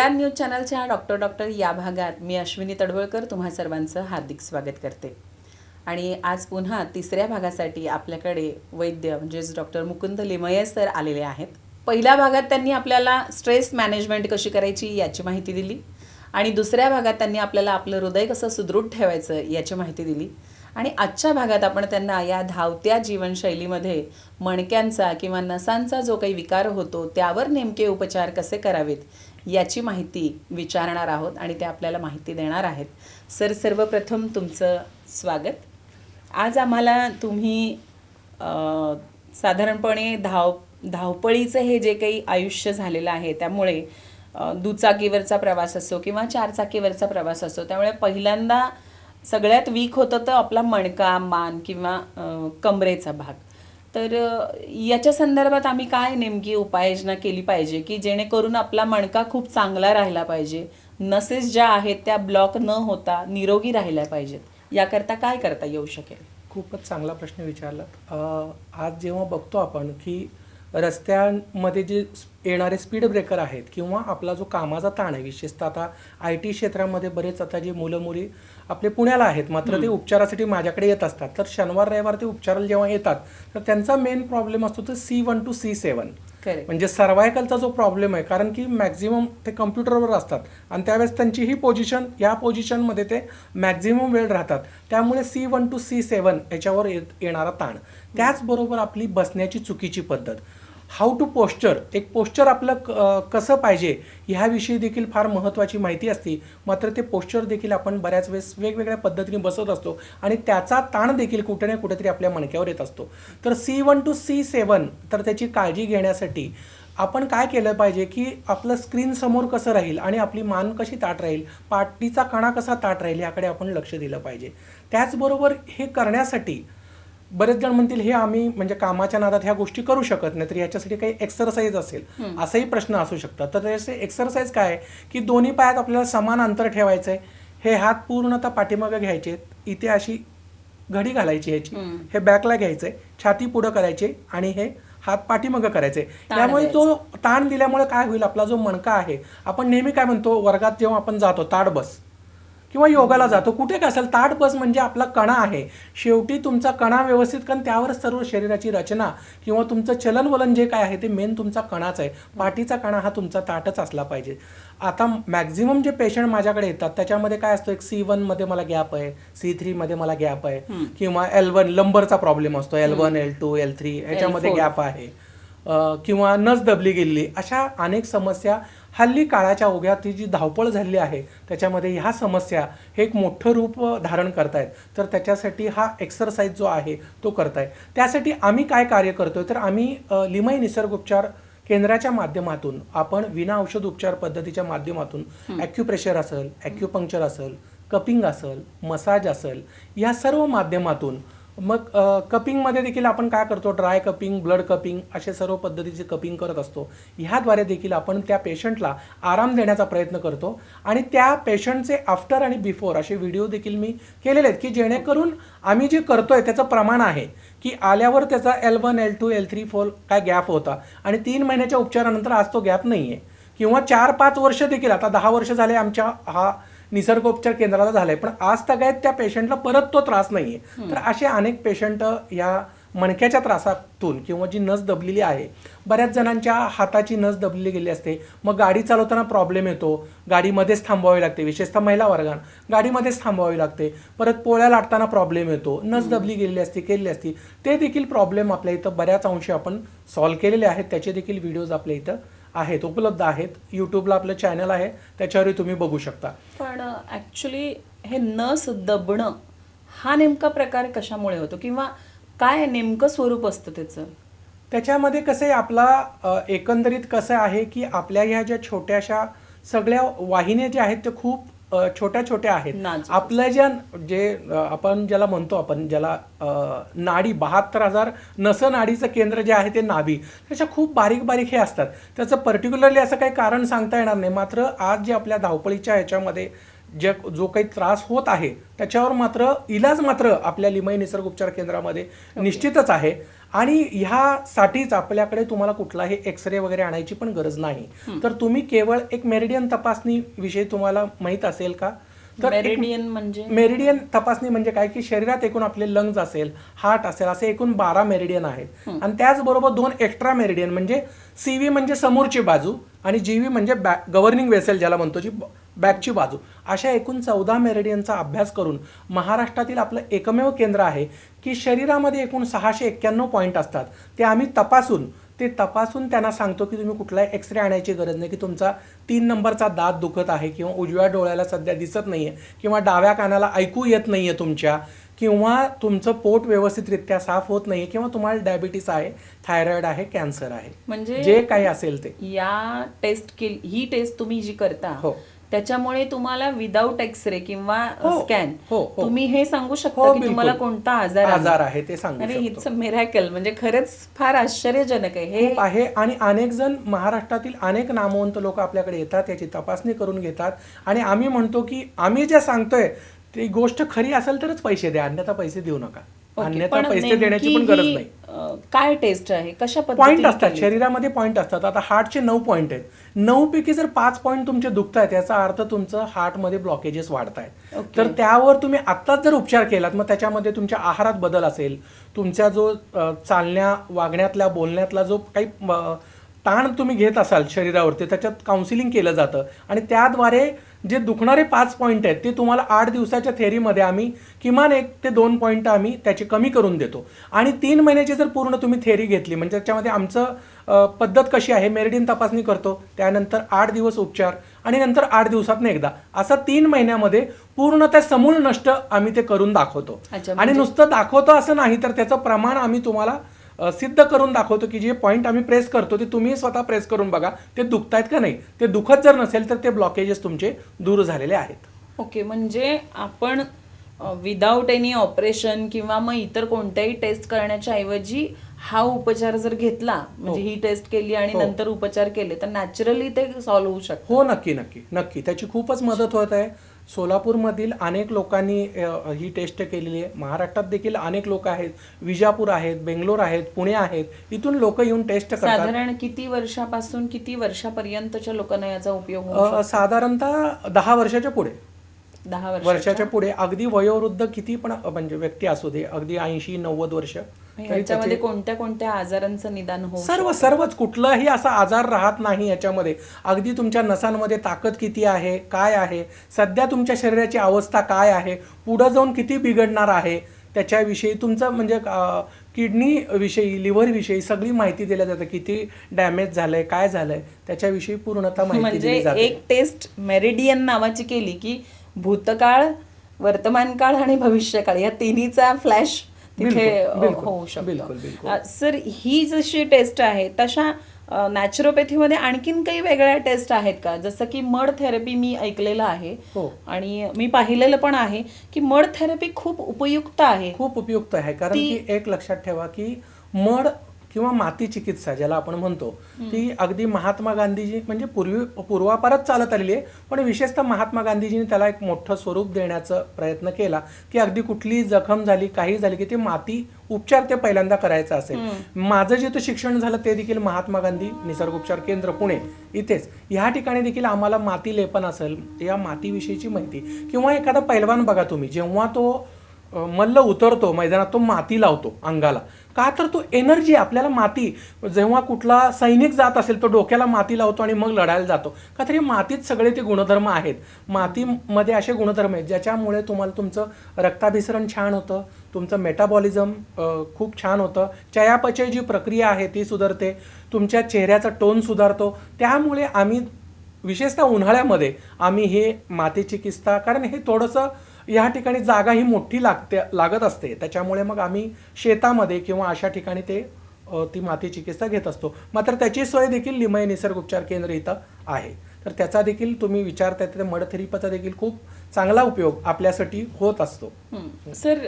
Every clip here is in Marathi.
आर न्यूज चॅनलच्या डॉक्टर डॉक्टर या भागात मी अश्विनी तडवळकर तुम्हा सर्वांचं हार्दिक स्वागत करते. आणि आज पुन्हा तिसऱ्या भागासाठी आपल्याकडे वैद्य म्हणजेच डॉक्टर मुकुंद लिमये सर आलेले आहेत. पहिल्या भागात त्यांनी आपल्याला स्ट्रेस मॅनेजमेंट कशी करायची याची माहिती दिली आणि दुसऱ्या भागात त्यांनी आपल्याला आपलं हृदय कसं सुदृढ ठेवायचं याची माहिती दिली. आणि आजच्या भागात आपण त्यांना या धावत्या जीवनशैलीमध्ये मणक्यांचा किंवा नसांचा जो काही विकार होतो त्यावर नेमके उपचार कसे करावेत याची माहिती विचारणार आहोत आणि ते आपल्याला माहिती देणार आहेत. सर सर्वप्रथम तुमचं स्वागत. आज आम्हाला तुम्ही साधारणपणे धाव धावपळीचं हे जे काही आयुष्य झालेलं आहे त्यामुळे दुचाकीवरचा प्रवास असो किंवा चारचाकीवरचा प्रवास असो त्यामुळे पहिल्यांदा सगळ्यात वीक होतं तर आपला मणका मान किंवा कमरेचा भाग. तर याच्या संदर्भात आम्ही काय नेमकी उपाययोजना केली पाहिजे की जेणेकरून आपला मणका खूप चांगला राहिला पाहिजे? नसेस ज्या आहेत त्या ब्लॉक न होता निरोगी राहिल्या पाहिजेत. याकरता काय करता येऊ शकेल? खूपच चांगला प्रश्न विचारलात आज जेव्हा बघतो आपण की रस्त्यांमध्ये जे येणारे स्पीड ब्रेकर आहेत किंवा आपला जो कामाचा ताण आहे विशेषतः आता आय टी क्षेत्रामध्ये बरेच आता जे मुलं मुली आपले पुण्याला आहेत मात्र ते उपचारासाठी माझ्याकडे येत असतात. तर शनिवार रविवार ते उपचाराला जेव्हा येतात तर त्यांचा मेन प्रॉब्लेम असतो तो C one to C seven म्हणजे सर्वायकलचा जो प्रॉब्लेम आहे कारण की मॅक्झिमम ते कम्प्युटरवर असतात आणि त्यावेळेस त्यांची ही पोझिशन या पोझिशनमध्ये ते मॅक्झिमम वेळ राहतात. त्यामुळे C one to C seven याच्यावर येणारा ताण. त्याचबरोबर आपली बसण्याची चुकीची पद्धत. हाऊ टू पोस्चर एक पोस्चर आपलं क- कसं पाहिजे ह्याविषयी देखील फार महत्त्वाची माहिती असते. मात्र ते पोस्चर देखील आपण बऱ्याच वेळेस वेगवेगळ्या पद्धतीने बसत असतो आणि त्याचा ताण देखील कुठे ना कुठेतरी आपल्या मणक्यावर येत असतो. तर C one to C seven तर त्याची काळजी घेण्यासाठी आपण काय केलं पाहिजे की आपलं स्क्रीन समोर कसं राहील आणि आपली मान कशी ताट राहील पाठीचा कणा कसा ताट राहील याकडे आपण लक्ष दिलं पाहिजे. त्याचबरोबर हे करण्यासाठी बरेच जण म्हणतील हे आम्ही म्हणजे कामाच्या नादात ह्या गोष्टी करू शकत नाही तर याच्यासाठी काही एक्सरसाइज असेल. असाही प्रश्न असू शकतात. तर त्याचे एक्सरसाइज काय की दोन्ही पायात आपल्याला समान अंतर ठेवायचं आहे हे हात पूर्णतः पाठीमागे घ्यायचे इथे अशी घडी घालायची ह्याची. हे बॅकला घ्यायचंय छाती पुढं करायचे आणि हे हात पाठीमागं करायचे. त्यामुळे तो ताण दिल्यामुळे काय होईल? आपला जो मणका आहे आपण नेहमी काय म्हणतो वर्गात जेव्हा आपण जातो ताड बस. किंवा योगाला जातो. कुठे काय असेल ताट बस म्हणजे आपला कणा आहे. शेवटी तुमचा कणा व्यवस्थित कारण त्यावरच सर्व शरीराची रचना किंवा तुमचं चलनवलन जे काय आहे ते मेन तुमचा कणाच आहे. पाठीचा कणा हा तुमचा ताटच असला पाहिजे. आता मॅक्झिमम जे पेशंट माझ्याकडे येतात त्याच्यामध्ये काय असतो एक सी मध्ये मला गॅप आहे सी थ्रीमध्ये मला गॅप आहे किंवा एल वन लंबरचा प्रॉब्लेम असतो. L one L two L three याच्यामध्ये गॅप आहे. किंवा नस दबली गेली अशा अनेक समस्या हल्ली काळाच्या ओघ्यात ही जी धावपळ झालेली आहे त्याच्यामध्ये ह्या समस्या हे एक मोठं रूप धारण करतायत. तर त्याच्यासाठी हा एक्सरसाइज जो आहे तो करताय त्यासाठी आम्ही काय कार्य करतोय? तर आम्ही अ, लिमई निसर्गोपचार केंद्राच्या माध्यमातून आपण विना औषध उपचार पद्धतीच्या माध्यमातून ॲक्युप्रेशर असेल ॲक्युपंक्चर असेल कपिंग असेल मसाज असेल या सर्व माध्यमातून मग कपिंगमध्ये देखील आपण काय करतो? ड्राय कपिंग ब्लड कपिंग असे सर्व पद्धतीचे कपिंग करत असतो. ह्याद्वारे देखील आपण त्या पेशंटला आराम देण्याचा प्रयत्न करतो. आणि त्या पेशंटचे आफ्टर आणि बिफोर असे व्हिडिओ देखील मी केलेले आहेत की जेणेकरून आम्ही जे करतोय त्याचं प्रमाण आहे की आल्यावर त्याचा L one L two L three four काय गॅप होता. आणि तीन महिन्याच्या उपचारानंतर आज तो गॅप नाही आहे किंवा चार पाच वर्ष देखील आता दहा वर्ष झाले आमच्या हा निसर्गोपचार केंद्राला झालाय. पण आज तगायत त्या पेशंटला परत तो त्रास नाहीये. तर असे अनेक पेशंट या मणक्याच्या त्रासातून किंवा जी नस दबलेली आहे बऱ्याच जणांच्या हाताची नस दबलेली गेली असते. मग गाडी चालवताना प्रॉब्लेम येतो. गाडीमध्येच थांबवावी लागते. विशेषतः महिला वर्गात. गाडीमध्येच थांबवावी लागते. परत पोळ्या लाटताना प्रॉब्लेम येतो. नस दबली गेलेली असते केलेली असती. ते देखील प्रॉब्लेम आपल्या इथं बऱ्याच अंशी आपण सॉल्व्ह केलेले आहेत. त्याचे देखील व्हिडिओज आपल्या इथं आहेत उपलब्ध आहेत. यूट्यूबला आपलं चॅनल आहे. त्याच्यावरही तुम्ही बघू शकता. पण ॲक्च्युली हे नस दबणं हा नेमका प्रकार कशामुळे होतो? किंवा काय नेमकं स्वरूप असतं त्याचं? त्याच्यामध्ये कसं आहे आपला एकंदरीत कसं आहे की आपल्या ह्या ज्या छोट्याशा सगळ्या वाहिन्या ज्या आहेत त्या खूप छोट्या छोट्या आहेत. आपल्या ज्या जे आपण ज्याला म्हणतो आपण ज्याला नाडी बहात्तर हजार नस नाडीचं केंद्र जे आहे ते नाभी. त्याच्या खूप बारीक बारीक हे असतात. त्याचं पर्टिक्युलरली असं काही कारण सांगता येणार नाही. मात्र आज जे आपल्या धावपळीच्या ह्याच्यामध्ये जे जो काही त्रास होत आहे त्याच्यावर मात्र इलाज मात्र आपल्या लिमई निसर्ग उपचार केंद्रामध्ये निश्चितच आहे. आणि ह्यासाठीच आपल्याकडे तुम्हाला कुठलाही एक्सरे वगैरे आणायची पण गरज नाही. तर तुम्ही केवळ एक मेरिडियन तपासणी विषयी तुम्हाला माहीत असेल का? तर मेरिडियन म्हणजे? मेरिडियन तपासणी म्हणजे काय? की शरीरात एकूण आपले लंग्स असेल हार्ट असेल असे एकूण बारा मेरिडियन आहेत. आणि त्याचबरोबर दोन एक्स्ट्रा मेरिडियन म्हणजे सीव्ही म्हणजे समोरची बाजू आणि जी व्ही म्हणजे बॅक गव्हर्निंग वेसेल ज्याला म्हणतो जी बॅकची बाजू. अशा एकूण चौदा मेरेडियनचा अभ्यास करून महाराष्ट्रातील आपलं एकमेव केंद्र आहे की शरीरामध्ये एकूण सहाशे एक्क्याण्णव पॉईंट असतात. ते आम्ही तपासून ते तपासून त्यांना सांगतो की तुम्ही कुठलाही एक्सरे आणायची गरज नाही की तुमचा तीन नंबरचा दात दुखत आहे किंवा उजव्या डोळ्याला सध्या दिसत नाही आहे किंवा डाव्या कानाला ऐकू येत नाही आहे तुमच्या. किंवा तुमचं पोट व्यवस्थितरित्या साफ होत नाहीये किंवा तुम्हाला डायबिटीस आहे थायरॉइड आहे कॅन्सर आहे. म्हणजे जे काही असेल ते. या टेस्ट केली ही टेस्ट तुम्ही जी करता हो. त्याच्यामुळे तुम्हाला विदाऊट एक्सरे किंवा हो, स्कॅन हो, हो. तुम्ही हे सांगू शकता हो की तुम्हाला कोणता आजार आहे. आजार आहे ते सांगू अरे इट्स अ मिरॅकल म्हणजे खरंच फार आश्चर्यजनक आहे. हे आहे आणि अनेक जण महाराष्ट्रातील अनेक नामवंत लोक आपल्याकडे येतात याची तपासणी करून घेतात. आणि आम्ही म्हणतो की आम्ही जे सांगतोय ती गोष्ट खरी असेल तरच पैसे द्या अन्यथा पैसे देऊ नका. अन्यथा पैसे देण्याची पण गरज नाही. काय टेस्ट आहे? कशा पॉईंट असतात? शरीरामध्ये पॉईंट असतात. आता हार्टचे नऊ पॉईंट आहेत. नऊ पैकी जर पाच पॉईंट तुमचे दुखत आहेत याचा अर्थ तुमचं हार्टमध्ये ब्लॉकेजेस वाढत आहेत. तर त्यावर तुम्ही आत्ताच जर उपचार केलात मग त्याच्यामध्ये तुमच्या आहारात बदल असेल तुमच्या जो चालण्या वागण्यातल्या बोलण्यातला जो काही ताण तुम्ही घेत असाल शरीरावरती त्याच्यात काउन्सिलिंग केलं जातं. आणि त्याद्वारे जे दुखणारे पाच पॉईंट आहेत ते तुम्हाला आठ दिवसाच्या थेरीमध्ये आम्ही किमान एक ते दोन पॉईंट आम्ही त्याची कमी करून देतो. आणि तीन महिन्याची जर पूर्ण तुम्ही थेरी घेतली म्हणजे त्याच्यामध्ये आमचं पद्धत कशी आहे मेरिडिन तपासणी करतो त्यानंतर आठ दिवस उपचार आणि नंतर आठ दिवसात एकदा. असं तीन महिन्यामध्ये पूर्ण त्या समूळ नष्ट आम्ही ते करून दाखवतो. आणि म्हणजे- नुसतं दाखवतो असं नाही तर त्याचं प्रमाण आम्ही तुम्हाला सिद्ध करून दाखवतो की जे पॉईंट आम्ही प्रेस करतो ते तुम्ही स्वतः प्रेस करून बघा. ते दुखतायत का नाही? ते दुखत जर नसेल तर ते ब्लॉकेजेस तुमचे दूर झालेले आहेत. ओके म्हणजे आपण विदाऊट एनी ऑपरेशन किंवा मग इतर कोणत्याही टेस्ट करण्याच्या ऐवजी हा उपचार जर घेतला म्हणजे ही. टेस्ट केली आणि हो. नंतर उपचार केले तर नॅचरली ते सॉल्व्ह होऊ शकतं. हो नक्की नक्की नक्की. त्याची खूपच मदत होत आहे. सोलापूरमधील अनेक लोकांनी ही टेस्ट केलेली आहे. महाराष्ट्रात देखील अनेक लोक आहेत. विजापूर आहेत बेंगलोर आहेत पुणे आहेत. इथून लोक येऊन टेस्ट करतात. साधारण किती वर्षापासून किती वर्षापर्यंतच्या लोकांना याचा उपयोग साधारणतः दहा वर्षाच्या पुढे? दहा वर्ष वर्षाच्या पुढे. अगदी वयोवृद्ध किती पण म्हणजे व्यक्ती असू दे अगदी ऐंशी नव्वद वर्ष याच्यामध्ये कोणत्या कोणत्या आजारांचं निदान होऊ सर्व सर्वच. कुठलाही असा आजार राहत नाही याच्यामध्ये. अगदी तुमच्या नसांमध्ये ताकद किती आहे काय आहे? सध्या तुमच्या शरीराची अवस्था काय आहे? पुढं जाऊन किती बिघडणार आहे? त्याच्याविषयी तुमचं म्हणजे किडनी विषयी लिव्हर विषयी सगळी माहिती दिल्या जाते. किती डॅमेज झालंय काय झालंय? त्याच्याविषयी पूर्णतः माहिती म्हणजे दिली जाते. एक टेस्ट मेरिडियन नावाची केली की भूतकाळ वर्तमान काळ आणि भविष्यकाळ या तिन्हीचा फ्लॅश तिथे होऊ. शकतो सर ही जशी टेस्ट आहे तशा नॅचरोपॅथीमध्ये आणखीन काही वेगळ्या टेस्ट आहेत का जसं की मड थेरपी मी ऐकलेलं आहे हो. आणि मी पाहिलेलं पण आहे की मड थेरपी खूप उपयुक्त आहे खूप उपयुक्त आहे कारण की एक लक्षात ठेवा की मड किंवा माती चिकित्सा ज्याला आपण म्हणतो ती अगदी महात्मा गांधीजी म्हणजे पूर्वी पूर्वापारच चालत आलेली आहे. पण विशेषतः महात्मा गांधीजींनी त्याला एक मोठं स्वरूप देण्याचा प्रयत्न केला की अगदी कुठली जखम झाली काही झाली की ते माती उपचार ते पहिल्यांदा करायचा असेल. माझं जिथं शिक्षण झालं ते देखील महात्मा गांधी निसर्गोपचार केंद्र पुणे इथेच. ह्या ठिकाणी देखील आम्हाला माती लेपन असेल या मातीविषयीची माहिती. किंवा एखादा पैलवान बघा तुम्ही जेव्हा तो मल्ल उतरतो मैदानात तो माती लावतो अंगाला का तर तो एनर्जी आपल्याला माती. जेव्हा कुठला सैनिक जात असेल तो डोक्याला माती लावतो आणि मग लढायला जातो. का तरी मातीत सगळे ते गुणधर्म आहेत. मातीमध्ये असे गुणधर्म आहेत ज्याच्यामुळे तुम्हाला तुमचं रक्ताभिसरण छान होतं तुमचं मेटाबॉलिझम खूप छान होतं. चयापचय जी प्रक्रिया आहे ती सुधारते. तुमच्या चेहऱ्याचा टोन सुधारतो. त्यामुळे आम्ही विशेषतः उन्हाळ्यामध्ये आम्ही हे मातीची किस्ता कारण हे थोडंसं या ठिकाणी जागा ही मोठी लागते लागत असते. त्याच्यामुळे मग आम्ही शेतामध्ये किंवा अशा ठिकाणी ते ती माती चिकित्सा घेत असतो. मात्र त्याची सोय देखील लिमय निसर्ग उपचार केंद्र इथं आहे. तर त्याचा देखील तुम्ही विचारता तर मड थेरपीचा देखील खूप चांगला उपयोग आपल्यासाठी होत असतो. सर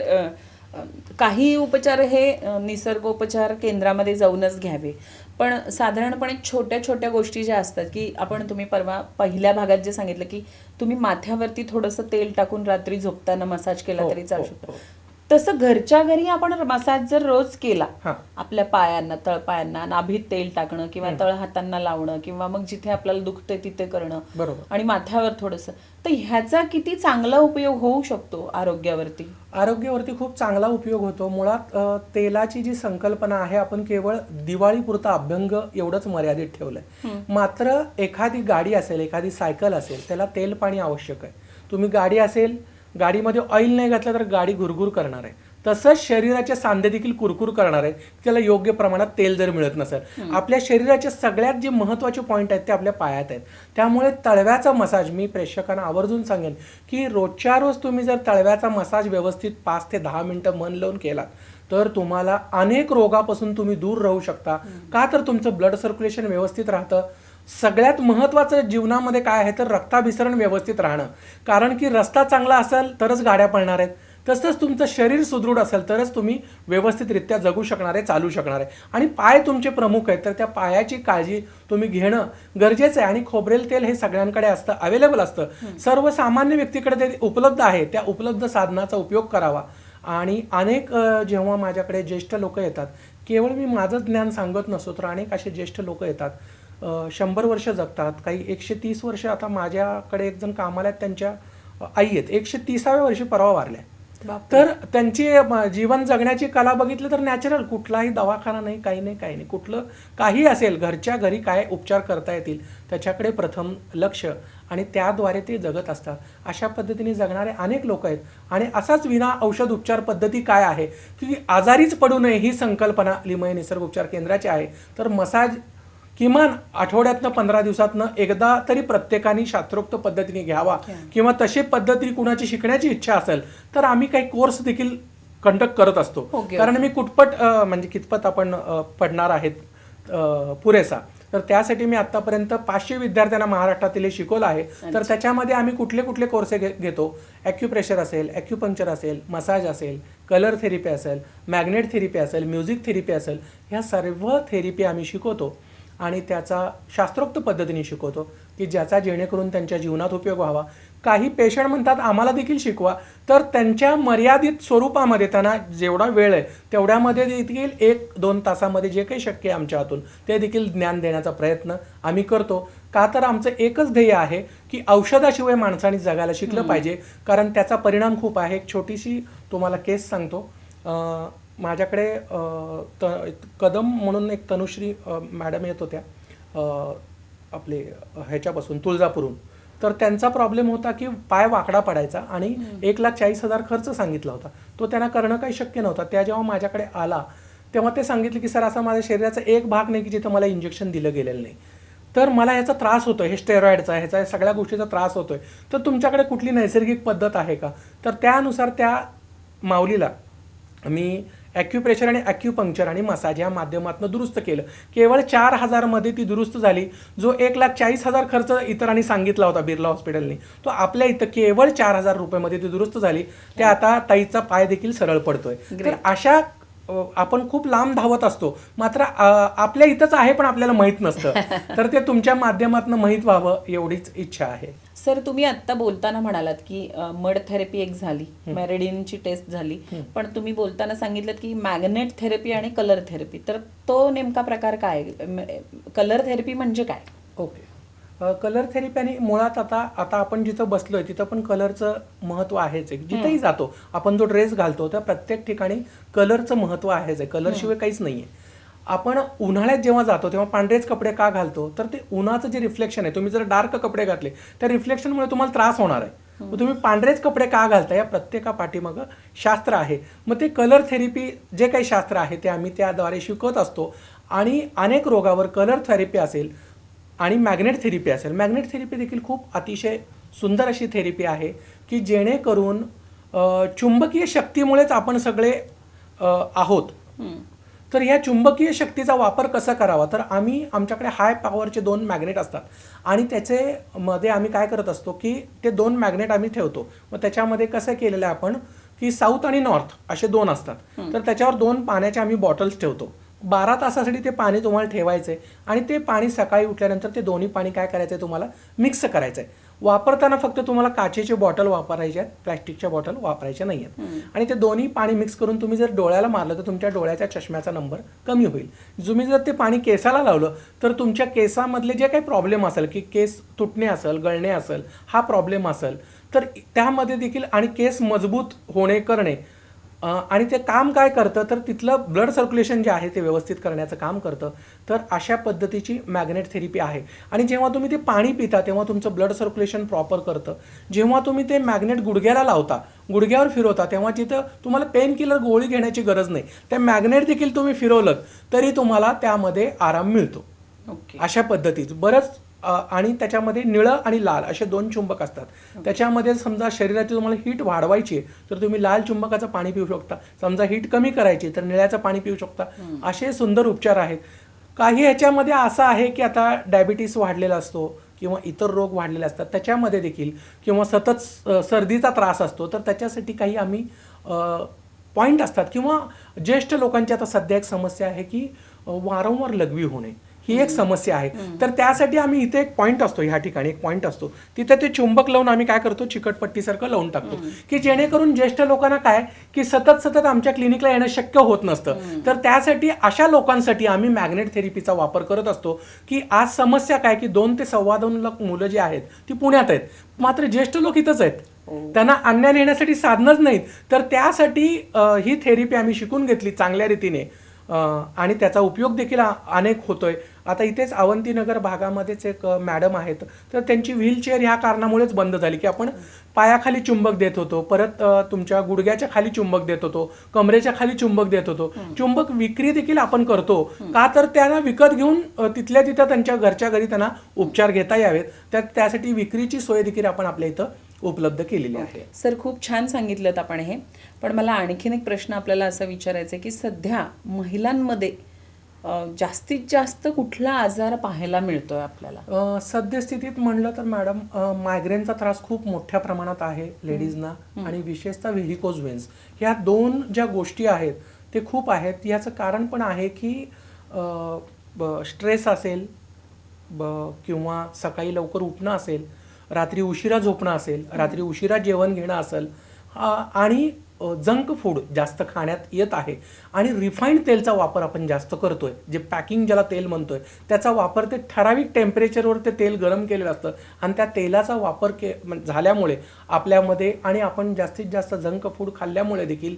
काही उपचार हे निसर्गोपचार केंद्रामध्ये जाऊनच घ्यावे. पण साधारणपणे छोट्या छोट्या गोष्टी ज्या असतात की आपण तुम्ही परवा पहिल्या भागात जे सांगितलं की तुम्ही माथ्यावरती थोडंसं तेल टाकून रात्री झोपताना मसाज केला हो, तरी चालू हो, शकतो हो. तसं घरच्या घरी आपण मसाज जर रोज केला हां. आपल्या पायांना तळपायांना नाभीत तेल टाकणं किंवा तळ हातांना लावणं किंवा मग जिथे आपल्याला दुखतंय तिथे करणं बरोबर. आणि माथ्यावर थोडंसं तर ह्याचा किती चांगला उपयोग होऊ शकतो आरोग्यावरती? आरोग्यावरती खूप चांगला उपयोग होतो. मुळात अ, तेलाची जी संकल्पना आहे आपण केवळ दिवाळीपुरता अभ्यंग एवढंच मर्यादित ठेवलंय. मात्र एखादी गाडी असेल एखादी सायकल असेल त्याला तेल पाणी आवश्यक आहे. तुम्ही गाडी असेल गाडीमध्ये ऑइल नाही घातलं तर गाडी घुरघुर करणार आहे. तसंच शरीराचे सांधे देखील कुरकुर करणार आहे. त्याला योग्य प्रमाणात तेल जर मिळत नसेल. आपल्या शरीराचे सगळ्यात जे महत्त्वाचे पॉईंट आहेत ते आपल्या पायात आहेत. त्यामुळे तळव्याचा मसाज मी प्रेक्षकांना आवर्जून सांगेन की रोजच्या रोज तुम्ही जर तळव्याचा मसाज व्यवस्थित पाच ते दहा मिनिटं मन लावून केला तर तुम्हाला अनेक रोगापासून तुम्ही दूर राहू शकता. का तर तुमचं ब्लड सर्क्युलेशन व्यवस्थित राहतं सगळ्यात महत्त्वाचं जीवनामध्ये काय आहे तर रक्ताभिसरण व्यवस्थित राहणं. कारण की रस्ता चांगला असेल तरच गाड्या पळणार आहेत. तसंच तुमचं शरीर सुदृढ असेल तरच तुम्ही व्यवस्थितरित्या जगू शकणार आहे चालू शकणार आहे. आणि पाय तुमचे प्रमुख आहेत तर त्या पायाची काळजी तुम्ही घेणं गरजेचं आहे. आणि खोबरेल तेल हे सगळ्यांकडे असतं अवेलेबल असतं. सर्वसामान्य व्यक्तीकडे ते उपलब्ध आहे त्या उपलब्ध साधनाचा उपयोग करावा. आणि अनेक जेव्हा माझ्याकडे ज्येष्ठ लोक येतात केवळ मी माझं ज्ञान सांगत नसतो तर अनेक असे ज्येष्ठ लोक येतात. शंभर वर्ष जगतात. काही एकशे तीस वर्ष आता माझ्याकडे एक जण कामाला आहेत त्यांच्या आई आहेत. एकशे तीसाव्या वर्षी परवा वारल्या. तर त्यांची जीवन जगण्याची कला बघितली तर नॅचरल कुठलाही दवाखाना नाही काही नाही काही नाही. कुठलं काही असेल घरच्या घरी काय उपचार करता येतील त्याच्याकडे प्रथम लक्ष आणि त्याद्वारे ते जगत असतात. अशा पद्धतीने जगणारे अनेक लोक आहेत. आणि असाच विना औषध उपचार पद्धती काय आहे? की आजारीच पडू नये ही संकल्पना लिमय निसर्ग उपचार केंद्राची आहे. तर मसाज किमान आठवड्यातनं पंधरा दिवसातनं एकदा तरी प्रत्येकाने शास्त्रोक्त पद्धतीने घ्यावा. किंवा तशी पद्धती कुणाची शिकण्याची इच्छा असेल तर आम्ही काही कोर्स देखील कंडक्ट करत असतो. ओके, कारण मी कुठपट अ, म्हणजे कितपत आपण पडणार आहेत पुरेसा. तर त्यासाठी मी आतापर्यंत पाचशे विद्यार्थ्यांना महाराष्ट्रातील हे शिकवलं आहे. तर त्याच्यामध्ये आम्ही कुठले कुठले कोर्स घेतो? ॲक्युप्रेशर असेल ॲक्युपंक्चर असेल मसाज असेल कलर थेरपी असेल मॅग्नेट थेरपी असेल म्युझिक थेरपी असेल ह्या सर्व थेरपी आम्ही शिकवतो. आणि त्याचा शास्त्रोक्त पद्धतीने शिकवतो की ज्याचा जेणेकरून त्यांच्या जीवनात उपयोग व्हावा. काही पेशंट म्हणतात आम्हाला देखील शिकवा. तर त्यांच्या मर्यादित स्वरूपामध्ये त्यांना जेवढा वेळ आहे तेवढ्यामध्ये देखील एक दोन तासामध्ये जे काही शक्य आहे आमच्या हातून ते देखील ज्ञान देण्याचा प्रयत्न आम्ही करतो. का तर आमचं एकच ध्येय आहे की औषधाशिवाय माणसाने जगायला शिकलं पाहिजे. कारण त्याचा परिणाम खूप आहे. एक छोटीशी तुम्हाला केस सांगतो. माझ्याकडे त कदम म्हणून एक तनुश्री मॅडम येत होत्या आपले ह्याच्यापासून तुळजापूरून तर त्यांचा प्रॉब्लेम होता की पाय वाकडा पडायचा आणि एक लाख चाळीस हजार खर्च सांगितला होता. तो त्यांना करणं काही शक्य नव्हता. त्या जेव्हा माझ्याकडे आला तेव्हा ते सांगितलं की सर असा माझ्या शरीराचा एक भाग नाही की जिथं मला इंजेक्शन दिलं गेलेलं नाही. तर मला ह्याचा त्रास होतोय हे स्टेरॉइडचा ह्याचा सगळ्या गोष्टीचा त्रास होतोय. तर तुमच्याकडे कुठली नैसर्गिक पद्धत आहे का? तर त्यानुसार त्या माऊलीला मी ॲक्युप्रेशर आणि ॲक्युपंक्चर आणि मसाज या माध्यमातून दुरुस्त केलं. केवळ चार हजारमध्ये ती दुरुस्त झाली. जो एक लाख चाळीस हजार खर्च इतरांनी सांगितला होता बिर्ला हॉस्पिटलनी. तो आपल्या इथं केवळ चार हजार रुपयामध्ये ती दुरुस्त झाली. ते आता ताईचा पाय देखील सरळ पडतोय. तर अशा आपण खूप लांब धावत असतो. मात्र आपल्या इथंच आहे पण आपल्याला माहीत नसतं. तर ते तुमच्या माध्यमातून माहीत व्हावं एवढीच इच्छा आहे. सर तुम्ही आत्ता बोलताना म्हणालात की मड थेरपी एक झाली मेरेडिनची टेस्ट झाली पण तुम्ही बोलताना सांगितलं की मॅग्नेट थेरपी आणि कलर थेरपी. तर तो नेमका प्रकार काय? कलर थेरपी म्हणजे काय? ओके. कलर थेरपी आणि मुळात आता आता आपण जिथं बसलोय तिथं पण कलरचं महत्त्व आहेच आहे जिथेही जातो आपण जो ड्रेस घालतो त्या प्रत्येक ठिकाणी कलरचं महत्त्व आहेच आहे कलरशिवाय काहीच नाहीये. आपण उन्हाळ्यात जेव्हा जातो तेव्हा पांढरेच कपडे का घालतो? तर ते उन्हाचं जे रिफ्लेक्शन आहे तुम्ही जर डार्क कपडे घातले त्या रिफ्लेक्शनमुळे तुम्हाला त्रास होणार आहे. मग तुम्ही पांढरेच कपडे का घालता? या प्रत्येका पाठीमागं शास्त्र आहे. मग ते कलर थेरपी जे काही शास्त्र आहे ते आम्ही त्याद्वारे शिकवत असतो. आणि अनेक रोगावर कलर थेरपी असेल आणि मॅग्नेट थेरपी असेल. मॅग्नेट थेरपी देखील खूप अतिशय सुंदर अशी थेरपी आहे की जेणेकरून चुंबकीय शक्तीमुळेच आपण सगळे आहोत. तर ह्या चुंबकीय शक्तीचा वापर कसा करावा? तर आम्ही आमच्याकडे हाय पॉवरचे दोन मॅग्नेट असतात. आणि त्याचे मध्ये आम्ही काय करत असतो की ते दोन मॅग्नेट आम्ही ठेवतो. मग त्याच्यामध्ये कसं केलेलं आहे आपण की साऊथ आणि नॉर्थ असे दोन असतात. तर त्याच्यावर दोन पाण्याचे आम्ही बॉटल्स ठेवतो. बारा तासासाठी ते पाणी तुम्हाला ठेवायचं आहे आणि ते पाणी सकाळी उठल्यानंतर ते दोन्ही पाणी काय करायचं आहे तुम्हाला मिक्स करायचं आहे वापरताना फक्त तुम्हाला काचेचे बॉटल वापरायचे आहेत प्लॅस्टिकच्या बॉटल वापरायच्या नाही आहेत. आणि ते दोन्ही पाणी मिक्स करून तुम्ही जर डोळ्याला मारलं तर तुमच्या डोळ्याच्या चष्म्याचा नंबर कमी होईल. तुम्ही जर ते पाणी केसाला लावलं तर तुमच्या केसामधले जे काही प्रॉब्लेम असेल की केस तुटणे असेल गळणे असेल हा प्रॉब्लेम असेल तर त्यामध्ये देखील आणि केस मजबूत होणे करणे आणि ते काम काय करतं? तर तिथलं ब्लड सर्क्युलेशन जे आहे ते व्यवस्थित करण्याचं काम करतं. तर अशा पद्धतीची मॅग्नेट थेरपी आहे. आणि जेव्हा तुम्ही ते पाणी पिता तेव्हा तुमचं ब्लड सर्क्युलेशन प्रॉपर करतं. जेव्हा तुम्ही ते मॅग्नेट गुडघ्याला लावता गुडघ्यावर फिरवता तेव्हा तिथं तुम्हाला पेन किलर गोळी घेण्याची गरज नाही. त्या मॅग्नेट देखील तुम्ही फिरवलं तरी तुम्हाला त्यामध्ये आराम मिळतो. ओके. अशा पद्धतीत बरंच आणि त्याच्यामध्ये निळं आणि लाल असे दोन चुंबक असतात. त्याच्यामध्ये समजा शरीराची तुम्हाला हीट वाढवायची आहे तर तुम्ही लाल चुंबकाचं पाणी पिऊ शकता. समजा हीट कमी करायची तर निळ्याचं पाणी पिऊ शकता. असे सुंदर उपचार आहेत. काही ह्याच्यामध्ये असं आहे की आता डायबिटीस वाढलेला असतो किंवा इतर रोग वाढलेले असतात त्याच्यामध्ये देखील किंवा सतत सर्दीचा त्रास असतो तर त्याच्यासाठी काही आम्ही पॉईंट असतात. किंवा ज्येष्ठ लोकांची आता सध्या एक समस्या आहे की वारंवार लघवी होणे. ही एक समस्या आहे. तर त्यासाठी आम्ही इथे एक पॉईंट असतो ह्या ठिकाणी एक पॉईंट असतो. तिथे ते चुंबक लावून आम्ही काय करतो? चिकटपट्टीसारखं लावून टाकतो. की जेणेकरून ज्येष्ठ लोकांना काय? की सतत सतत आमच्या क्लिनिकला येणं शक्य होत नसतं. तर त्यासाठी अशा लोकांसाठी आम्ही मॅग्नेट थेरपीचा वापर करत असतो. की आज समस्या काय? की दोन ते सव्वा दोन लाख मुलं जी आहेत ती पुण्यात आहेत. मात्र ज्येष्ठ लोक इथंच आहेत. त्यांना आणण्या नेण्यासाठी साधनच नाहीत. तर त्यासाठी ही थेरपी आम्ही शिकून घेतली चांगल्या रीतीने. आणि त्याचा उपयोग देखील अनेक होतोय. आता इथेच अवंतीनगर भागामध्येच एक मॅडम आहेत. तर त्यांची व्हीलचेअर ह्या कारणामुळेच बंद झाली की आपण पायाखाली चुंबक देत होतो परत तुमच्या गुडघ्याच्या खाली चुंबक देत होतो कमरेच्या खाली चुंबक देत होतो. चुंबक विक्री देखील आपण करतो. का तर त्यांना विकत घेऊन तिथल्या तिथं त्यांच्या घरच्या घरी त्यांना उपचार घेता यावेत. त्या त्यासाठी विक्रीची सोय देखील आपण आपल्या इथं उपलब्ध केलेली आहे. सर खूप छान सांगितलं आपण हे. पण मला आणखीन एक प्रश्न आपल्याला असा विचारायचा आहे की सध्या महिलांमध्ये जास्तीत जास्त कुठला आजार पाहायला मिळतोय आपल्याला? अ, सद्यस्थितीत म्हणलं तर मॅडम मायग्रेनचा त्रास खूप मोठ्या प्रमाणात आहे लेडीजना आणि विशेषतः व्हेरिकोज वेन्स ह्या दोन ज्या गोष्टी आहेत ते खूप आहेत. याचं कारण पण आहे की स्ट्रेस असेल ब किंवा सकाळी लवकर उठणं असेल रात्री उशिरा झोपणं असेल रात्री उशिरा जेवण घेणं असेल आणि जंक फूड जास्त खाण्यात येत आहे. आणि रिफाईंड तेलचा वापर आपण जास्त करतोय. जे पॅकिंग ज्याला तेल म्हणतोय त्याचा वापर ते ठराविक टेम्परेचरवर ते तेल गरम केलेलं असतं. आणि त्या तेलाचा वापर के म्हणजे झाल्यामुळे आपल्यामध्ये आणि आपण जास्तीत जास्त जंक फूड खाल्ल्यामुळे देखील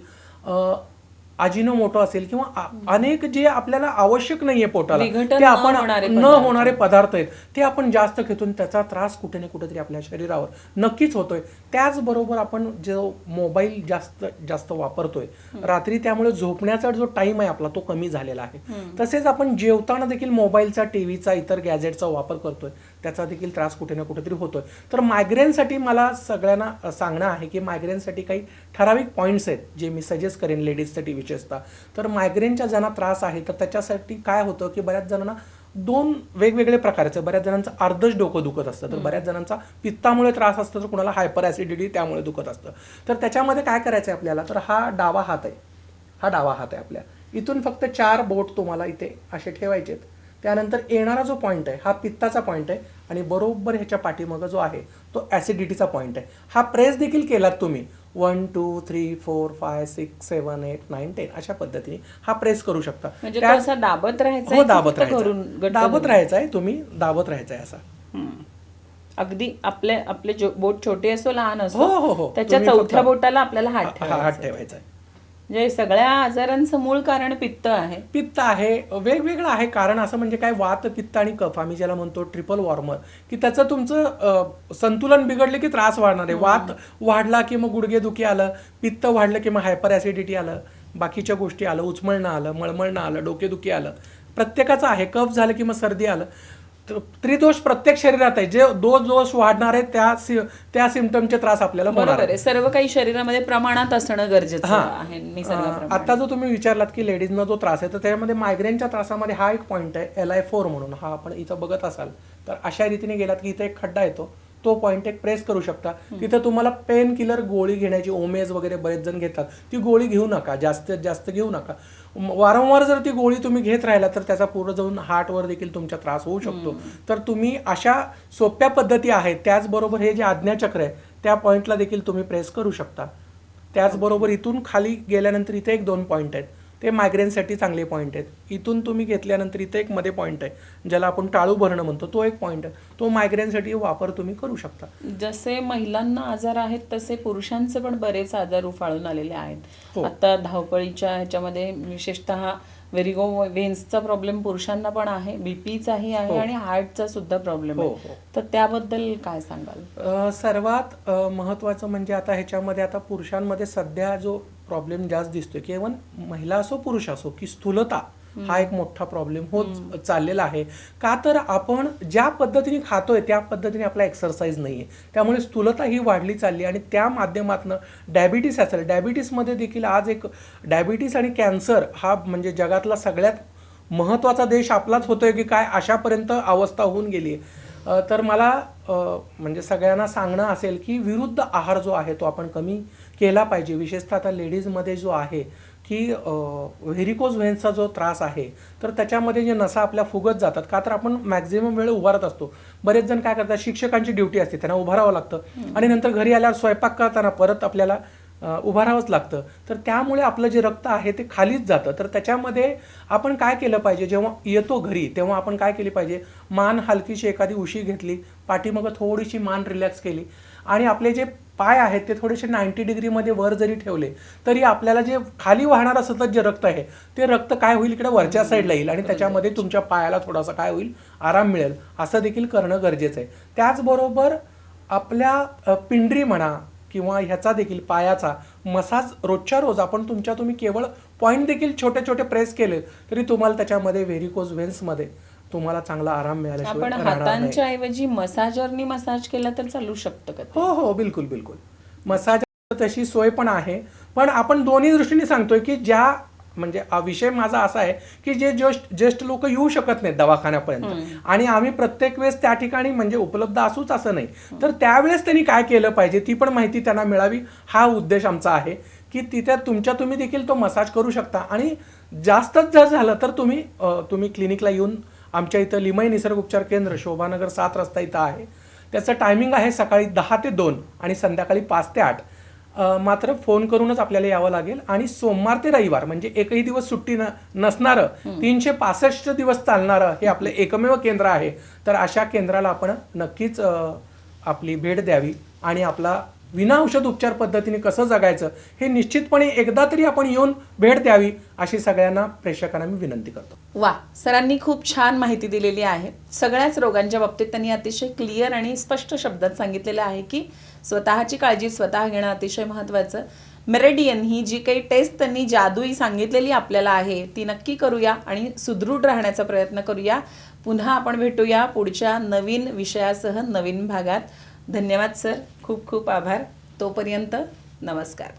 अजिनोमोटो असेल किंवा अनेक जे आपल्याला आवश्यक नाहीये पोटाला ते न आपण होणारे न पदार्थ. होणारे पदार्थ आहेत ते आपण जास्त घेतून त्याचा त्रास कुठे ना कुठेतरी आपल्या शरीरावर नक्कीच होतोय. त्याचबरोबर आपण जो मोबाईल जास्त जास्त वापरतोय रात्री त्यामुळे झोपण्याचा जो टाइम आहे आपला तो कमी झालेला आहे. तसेच आपण जेवताना देखील मोबाईलचा टीव्हीचा इतर गॅजेटचा वापर करतोय. त्याचा देखील त्रास कुठे ना कुठेतरी होतोय. तर मायग्रेनसाठी मला सगळ्यांना सांगणं आहे की मायग्रेनसाठी काही ठराविक पॉईंट्स आहेत जे मी सजेस्ट करेन लेडीजसाठी विशेषतः. तर मायग्रेनच्या ज्यांना त्रास आहे तर त्याच्यासाठी काय होतं की बऱ्याच जणांना दोन वेगवेगळे प्रकारचे बऱ्याच जणांचं अर्धच डोकं दुखत असतं. तर बऱ्याच जणांचा पित्तामुळे त्रास असतो तर कुणाला हायपर ॲसिडिटी त्यामुळे दुखत असतं. तर त्याच्यामध्ये काय करायचं आहे आपल्याला? तर हा डावा हात आहे. हा डावा हात आहे आपल्या. इथून फक्त चार बोट तुम्हाला इथे असे ठेवायचे आहेत त्यानंतर येणारा जो पॉईंट आहे हा पित्ताचा पॉईंट आहे आणि बरोबर ह्याच्या पाठीमागं जो आहे तो ॲसिडिटीचा पॉईंट आहे हा प्रेस देखील केलात तुम्ही one two three four five six seven eight nine ten अशा पद्धतीने हा प्रेस करू शकता म्हणजे दाबत राहायचा हो दाबत राहायचं दाबत? राहायचं आहे तुम्ही दाबत राहायचं आहे असा. अगदी आपले आपले जो- बोट छोटे असो लहान असो हो, हो, हो. त्याच्या चौथ्या बोटाला आपल्याला हात हात. ठेवायचा आहे म्हणजे सगळ्या आजारांचं मूळ कारण पित्त आहे. पित्त आहे वेगवेगळं आहे. कारण असं म्हणजे काय? वात पित्त आणि कफ. आम्ही ज्याला म्हणतो ट्रिपल वॉर्मर की त्याचं तुमचं संतुलन बिघडले की त्रास वाढणार आहे. वात वाढला की मग गुडघेदुखी आलं पित्त वाढलं की मग हायपर ॲसिडिटी आलं बाकीच्या गोष्टी आलं उचमळणं आलं मळमळणं आलं डोकेदुखी आलं. प्रत्येकाचं आहे. कफ झालं की मग सर्दी आलं. त्रिदोष प्रत्येक शरीरात आहे. जे दोष दोष वाढणार आहेत त्या सि- त्या सिमटमचे त्रास आपल्याला होणार बरोबर. आहे. सर्व काही शरीरामध्ये प्रमाणात असणं गरजेचं. आहे आता जो तुम्ही विचारलात की लेडीजना जो त्रास आहे तर त्यामध्ये मायग्रेनच्या त्रासामध्ये हा एक पॉईंट आहे. एल आय फोर म्हणून. हा आपण इथं बघत असाल. तर अशा रीतीने गेलात की इथं एक खड्डा येतो. तो पॉईंट एक प्रेस करू शकता. तिथं तुम्हाला पेन किलर गोळी घेण्याची ओमेज वगैरे बरेच जण घेतात. ती गोळी घेऊ नका जास्तीत जास्त घेऊ नका. वारंवार जर ती गोळी तुम्ही घेत राहिला तर त्याचा पूर्ण जाऊन हार्टवर देखील तुमचा त्रास होऊ शकतो. तर तुम्ही अशा सोप्या पद्धती आहेत. त्याचबरोबर हे जे आज्ञाचक्र आहे त्या पॉईंटला देखील तुम्ही प्रेस करू शकता. त्याचबरोबर इथून खाली गेल्यानंतर इथे एक दोन पॉईंट आहेत. ते मायग्रेनसाठी चांगले पॉईंट आहेत इथून तुम्ही घेतल्यानंतर इथे एक मध्ये पॉईंट आहे ज्याला आपण टाळू भरणं म्हणतो तो एक पॉईंट आहे तो मायग्रेनसाठी वापर तुम्ही करू शकता जसे महिलांना आजार आहेत तसे पुरुषांचे पण बरेच आजार उफाळून आलेले आहेत हो. आता धावपळीच्या ह्याच्यामध्ये विशेषतः व्हेरिगो वेन्सचा प्रॉब्लेम पुरुषांना पण आहे बीपीचाही आहे हो. आणि हार्टचा सुद्धा प्रॉब्लेम आहे हो. तर त्याबद्दल काय सांगाल सर्वात अ, महत्त्वाचं म्हणजे आता ह्याच्यामध्ये आता पुरुषांमध्ये सध्या जो प्रॉब्लेम जास्त दिसतोय. केवळ महिला असो पुरुष असो की स्थूलता हा एक मोठा प्रॉब्लेम होत चाललेला आहे. का तर आपण ज्या पद्धतीने खातोय त्या पद्धतीने आपला एक्सरसाइज नाही आहे त्यामुळे स्थूलता ही वाढली चालली आणि त्या माध्यमातून डायबिटीस असेल डायबिटीसमध्ये देखील आज एक डायबिटीस आणि कॅन्सर हा म्हणजे जगातला सगळ्यात महत्त्वाचा देश आपलाच होतोय की काय अशापर्यंत अवस्था होऊन गेली तर मला म्हणजे सगळ्यांना सांगणं असेल की विरुद्ध आहार जो आहे तो आपण कमी केला पाहिजे. विशेषतः आता लेडीजमध्ये जो आहे की व्हेरिकोज व्हेन्सचा जो त्रास आहे तर त्याच्यामध्ये जे नसा आपल्या फुगत जातात का तर आपण मॅक्झिमम वेळ उभारत असतो. बरेच जण काय करतात शिक्षकांची ड्युटी असते त्यांना उभं राहावं लागतं आणि नंतर घरी आल्यावर स्वयंपाक करताना परत आपल्याला अ, उभं राहावंच लागतं. तर त्यामुळे आपलं जे रक्त आहे ते खालीच जातं. तर त्याच्यामध्ये आपण काय केलं पाहिजे जेव्हा येतो घरी तेव्हा आपण काय केली पाहिजे? मान हलकीशी एखादी उशी घेतली पाठीमागं थोडीशी मान रिलॅक्स केली. आणि आपले जे पाय आहेत ते थोडेसे नाईन्टी डिग्रीमध्ये वर जरी ठेवले तरी आपल्याला जे खाली वाहणारं सतत जे रक्त आहे ते रक्त काय होईल इकडे वरच्या साईडला येईल आणि त्याच्यामध्ये तुमच्या पायाला थोडासा काय होईल आराम मिळेल. असं देखील करणं गरजेचं आहे. त्याचबरोबर आपल्या पिंडरी म्हणा किंवा ह्याचा देखील पायाचा मसाज रोजच्या रोज आपण तुमच्या तुम्ही केवळ पॉईंट देखील छोटे छोटे प्रेस केले तरी तुम्हाला त्याच्यामध्ये व्हेरिकोज व्हेन्समध्ये तुम्हाला चांगला आराम मिळाल्याशिवाय आपण राहणार नाही. हातांच्या ऐवजी मसाजरनी मसाज केला तर चालू शकतं का ते? हो हो बिलकुल बिलकुल. मसाज तशी सोय पण आहे. पण आपण दोन्ही दृष्टीने सांगतोय की ज्या म्हणजे हा विषय माझा असा आहे की जे ज्येष्ठ ज्येष्ठ लोक येऊ शकत नाहीत दवाखान्यापर्यंत. आणि आम्ही प्रत्येक वेळेस त्या ठिकाणी म्हणजे उपलब्ध असूच असं नाही. तर त्यावेळेस त्यांनी काय केलं पाहिजे ती पण माहिती त्यांना मिळावी. हा उद्देश आमचा आहे की तिथे तुमच्या तुम्ही देखील तो मसाज करू शकता. आणि जास्तच जर झालं तर तुम्ही अ, तुम्ही क्लिनिकला येऊन आमच्या इथं लिमई निसर्ग उपचार केंद्र शोभानगर सात रस्ता इथं आहे. त्याचं टायमिंग आहे सकाळी दहा ते दोन आणि संध्याकाळी पाच ते आठ. मात्र फोन करूनच आपल्याला यावं लागेल आणि सोमवार ते रविवार म्हणजे एकही दिवस सुट्टी न नसणारं तीनशे पासष्ट दिवस चालणारं हे आपलं एकमेव केंद्र आहे. तर अशा केंद्राला आपण नक्कीच आपली भेट द्यावी आणि आपला विना औषध उपचार पद्धतीने कसं जगायचं हे निश्चितपणे एकदा तरी आपण येऊन भेट द्यावी अशी सगळ्यांना प्रेक्षकांना मी विनंती करतो. वा सरांनी खूप छान माहिती दिलेली आहे. सगळ्याच रोगांच्या बाबतीत त्यांनी अतिशय क्लिअर आणि स्पष्ट शब्दात सांगितलेलं आहे की स्वतःची काळजी स्वतः घेणं अतिशय महत्त्वाचं. मेरेडियन ही जी काही टेस्ट त्यांनी जादूई सांगितलेली आपल्याला आहे ती नक्की करूया आणि सुदृढ राहण्याचा प्रयत्न करूया. पुन्हा आपण भेटूया पुढच्या नवीन विषयासह नवीन भागात. धन्यवाद सर. खूप खूप आभार. तोपर्यंत नमस्कार.